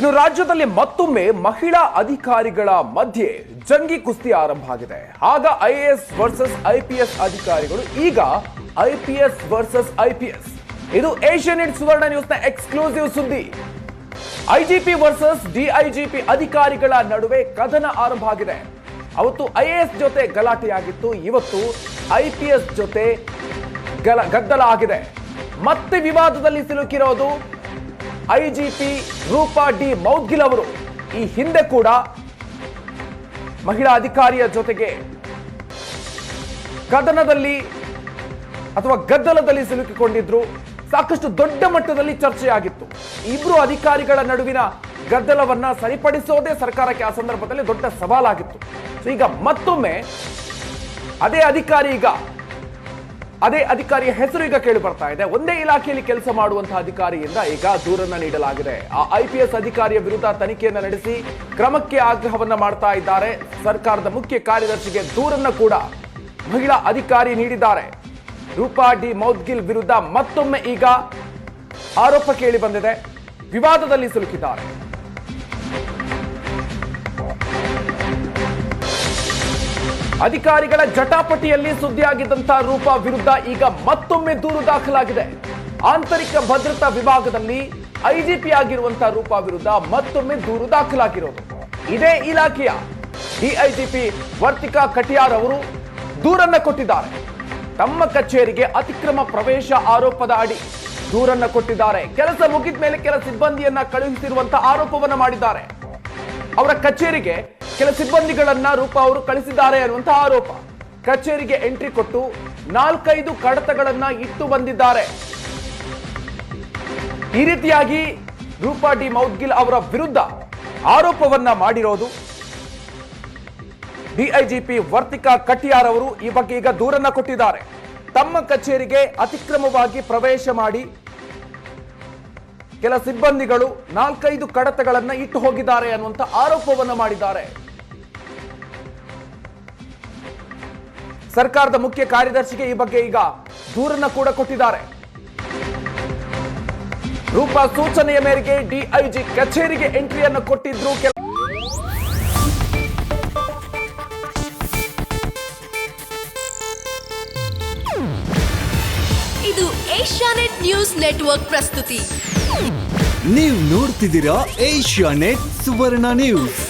ಇನ್ನು ರಾಜ್ಯದಲ್ಲಿ ಮತ್ತೊಮ್ಮೆ ಮಹಿಳಾ ಅಧಿಕಾರಿಗಳ ಮಧ್ಯೆ ಜಂಗಿ ಕುಸ್ತಿ ಆರಂಭ ಆಗಿದೆ. ಆಗ ಐಎಎಸ್ ವರ್ಸಸ್ ಐಪಿಎಸ್ ಅಧಿಕಾರಿಗಳು, ಈಗ ಐಪಿಎಸ್ ವರ್ಸಸ್ ಐಪಿಎಸ್ ಇದು ಏಷ್ಯನ್ ಇಟ್ ಸುವರ್ಣ ನ್ಯೂಸ್ನ ಎಕ್ಸ್ಕ್ಲೂಸಿವ್ ಸುದ್ದಿ. ಐಜಿಪಿ ವರ್ಸಸ್ ಡಿಐಜಿಪಿ ಅಧಿಕಾರಿಗಳ ನಡುವೆ ಕದನ ಆರಂಭ ಆಗಿದೆ. ಅವತ್ತು ಐಎಎಸ್ ಜೊತೆ ಗಲಾಟೆಯಾಗಿತ್ತು. ಇವತ್ತು ಐಪಿಎಸ್ ಜೊತೆ ಗಲ, ಗದ್ದಲ ಆಗಿದೆ. ಮತ್ತೆ ವಿವಾದದಲ್ಲಿ ಸಿಲುಕಿರೋದು ಐಜಿಪಿ ರೂಪಾ ಡಿ ಮೌದ್ಗಿಲ್ ಅವರು ಈ ಹಿಂದೆ ಕೂಡ ಮಹಿಳಾ ಅಧಿಕಾರಿಯ ಜೊತೆಗೆ ಕದನದಲ್ಲಿ ಅಥವಾ ಗದ್ದಲದಲ್ಲಿ ಸಿಲುಕಿಕೊಂಡಿದ್ರು. ಸಾಕಷ್ಟು ದೊಡ್ಡ ಮಟ್ಟದಲ್ಲಿ ಚರ್ಚೆಯಾಗಿತ್ತು. ಇಬ್ರು ಅಧಿಕಾರಿಗಳ ನಡುವಿನ ಗದ್ದಲವನ್ನ ಸರಿಪಡಿಸೋದೇ ಸರ್ಕಾರಕ್ಕೆ ಆ ಸಂದರ್ಭದಲ್ಲಿ ದೊಡ್ಡ ಸವಾಲಾಗಿತ್ತು. ಈಗ ಮತ್ತೊಮ್ಮೆ ಅದೇ ಅಧಿಕಾರಿ ಈಗ ಅದೇ ಅಧಿಕಾರಿಯ ಹೆಸರು ಈಗ ಕೇಳಿ ಬರ್ತಾ ಇದೆ. ಒಂದೇ ಇಲಾಖೆಯಲ್ಲಿ ಕೆಲಸ ಮಾಡುವಂತಹ ಅಧಿಕಾರಿಯಿಂದ ಈಗ ದೂರನ್ನ ನೀಡಲಾಗಿದೆ. ಆ ಐಪಿಎಸ್ ಅಧಿಕಾರಿಯ ವಿರುದ್ಧ ತನಿಖೆಯನ್ನು ನಡೆಸಿ ಕ್ರಮಕ್ಕೆ ಆಗ್ರಹವನ್ನ ಮಾಡ್ತಾ ಇದ್ದಾರೆ. ಸರ್ಕಾರದ ಮುಖ್ಯ ಕಾರ್ಯದರ್ಶಿಗೆ ದೂರನ್ನ ಕೂಡ ಮಹಿಳಾ ಅಧಿಕಾರಿ ನೀಡಿದ್ದಾರೆ. ರೂಪಾ ಡಿ ಮೌದ್ಗಿಲ್ ವಿರುದ್ಧ ಮತ್ತೊಮ್ಮೆ ಈಗ ಆರೋಪ ಕೇಳಿ ಬಂದಿದೆ. ವಿವಾದದಲ್ಲಿ ಸಿಲುಕಿದ್ದಾರೆ. ಅಧಿಕಾರಿಗಳ ಜಟಾಪಟಿಯಲ್ಲಿ ಸುದ್ದಿಯಾಗಿದ್ದಂತಹ ರೂಪ ವಿರುದ್ಧ ಈಗ ಮತ್ತೊಮ್ಮೆ ದೂರು ದಾಖಲಾಗಿದೆ. ಆಂತರಿಕ ಭದ್ರತಾ ವಿಭಾಗದಲ್ಲಿ ಐಜಿಪಿ ಆಗಿರುವಂತಹ ರೂಪ ವಿರುದ್ಧ ಮತ್ತೊಮ್ಮೆ ದೂರು ದಾಖಲಾಗಿರೋದು. ಇದೇ ಇಲಾಖೆಯ ಡಿಐಜಿಪಿ ವರ್ತಿಕಾ ಕಟಿಯಾರ್ ಅವರು ದೂರನ್ನ ಕೊಟ್ಟಿದ್ದಾರೆ. ತಮ್ಮ ಕಚೇರಿಗೆ ಅತಿಕ್ರಮ ಪ್ರವೇಶ ಆರೋಪದ ಅಡಿ ದೂರನ್ನ ಕೊಟ್ಟಿದ್ದಾರೆ. ಕೆಲಸ ಮುಗಿದ ಮೇಲೆ ಕೆಲ ಸಿಬ್ಬಂದಿಯನ್ನ ಕಳುಹಿಸಿರುವಂತಹ ಆರೋಪವನ್ನ ಮಾಡಿದ್ದಾರೆ. ಅವರ ಕಚೇರಿಗೆ ಕೆಲ ಸಿಬ್ಬಂದಿಗಳನ್ನ ರೂಪ ಅವರು ಕಳಿಸಿದ್ದಾರೆ ಅನ್ನುವಂತಹ ಆರೋಪ. ಕಚೇರಿಗೆ ಎಂಟ್ರಿ ಕೊಟ್ಟು ನಾಲ್ಕೈದು ಕಡತಗಳನ್ನ ಇಟ್ಟು ಬಂದಿದ್ದಾರೆ. ಈ ರೀತಿಯಾಗಿ ರೂಪಾ ಡಿ ಮೌದ್ಗಿಲ್ ಅವರ ವಿರುದ್ಧ ಆರೋಪವನ್ನ ಮಾಡಿರೋದು. ಡಿಐಜಿಪಿ ವರ್ತಿಕಾ ಕಟಿಯಾರ್ ಅವರು ಈ ಬಗ್ಗೆ ಈಗ ದೂರನ್ನ ಕೊಟ್ಟಿದ್ದಾರೆ. ತಮ್ಮ ಕಚೇರಿಗೆ ಅತಿಕ್ರಮವಾಗಿ ಪ್ರವೇಶ ಮಾಡಿ ಕೆಲ ಸಿಬ್ಬಂದಿಗಳು ನಾಲ್ಕೈದು ಕಡತಗಳನ್ನ ಇಟ್ಟು ಹೋಗಿದ್ದಾರೆ ಅನ್ನುವಂತ ಆರೋಪವನ್ನ ಮಾಡಿದ್ದಾರೆ. ಸರ್ಕಾರದ ಮುಖ್ಯ ಕಾರ್ಯದರ್ಶಿಗೆ ಈ ಬಗ್ಗೆ ಈಗ ದೂರನ್ನ ಕೂಡ ಕೊಟ್ಟಿದ್ದಾರೆ. ರೂಪಾ ಸೂಚನೆಯ ಮೇರೆಗೆ ಡಿಐಜಿ ಕಚೇರಿಗೆ ಎಂಟ್ರಿಯನ್ನು ಕೊಟ್ಟಿದ್ರು ಕೆಲ ಇದು ಏಷ್ಯಾನೆಟ್ ನ್ಯೂಸ್ ನೆಟ್ವರ್ಕ್ ಪ್ರಸ್ತುತಿ. ನೀವು ನೋಡ್ತಿದ್ದೀರಾ ಏಷ್ಯಾ ನೆಟ್ ಸುವರ್ಣ ನ್ಯೂಸ್.